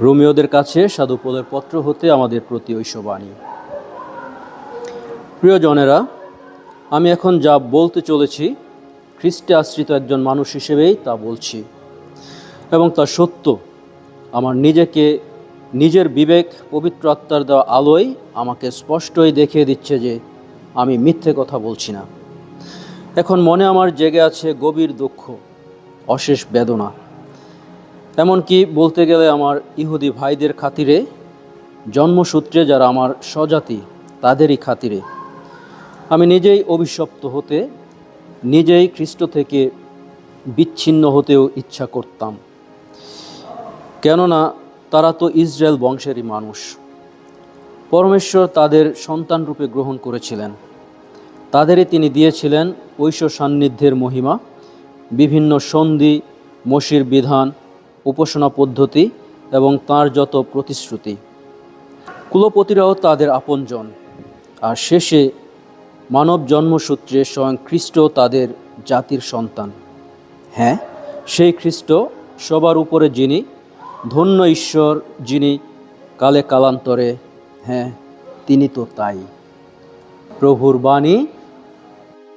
রোমিওদের কাছে সাধুপদের পত্র হতে আমাদের প্রতি ঐশবাণী। প্রিয়জনেরা আমি এখন যা বলতে চলেছি, খ্রিস্টে আশ্রিত একজন মানুষ হিসেবেই তা বলছি। এবং তা সত্য, আমার নিজেকে, নিজের বিবেক, পবিত্র আত্মার দেওয়া আলোয় আমাকে স্পষ্টই দেখিয়ে দিচ্ছে যে আমি মিথ্যে কথা বলছি না। এখন মনে আমার জেগে আছে গভীর দুঃখ, অশেষ বেদনা। এমনকি বলতে গেলে আমার ইহুদি ভাইদের খাতিরে, জন্মসূত্রে যারা আমার স্বজাতি, তাদেরই খাতিরে। আমি নিজেই অভিশপ্ত হতে, নিজেই খ্রিস্ট থেকে বিচ্ছিন্ন হতেও ইচ্ছা করতাম। কেননা তারা তো ইসরায়েল বংশেরই মানুষ। পরমেশ্বর তাদের সন্তান রূপে গ্রহণ করেছিলেন। তাদেরই তিনি দিয়েছিলেন ঐশ্ব সান্নিধ্যের মহিমা, বিভিন্ন সন্ধি, মসির বিধান উপাসনা পদ্ধতি এবং তার যত প্রতিশ্রুতি। কুলপতিরাও তাদের আপনজন। আর শেষে মানব জন্মসূত্রে স্বয়ং খ্রিস্ট তাদের জাতির সন্তান। হ্যাঁ সেই খ্রিস্ট সবার উপরে যিনি, ধন্য ঈশ্বর যিনি কালে কালান্তরে হ্যাঁ তিনি তো তাই। প্রভুর বাণী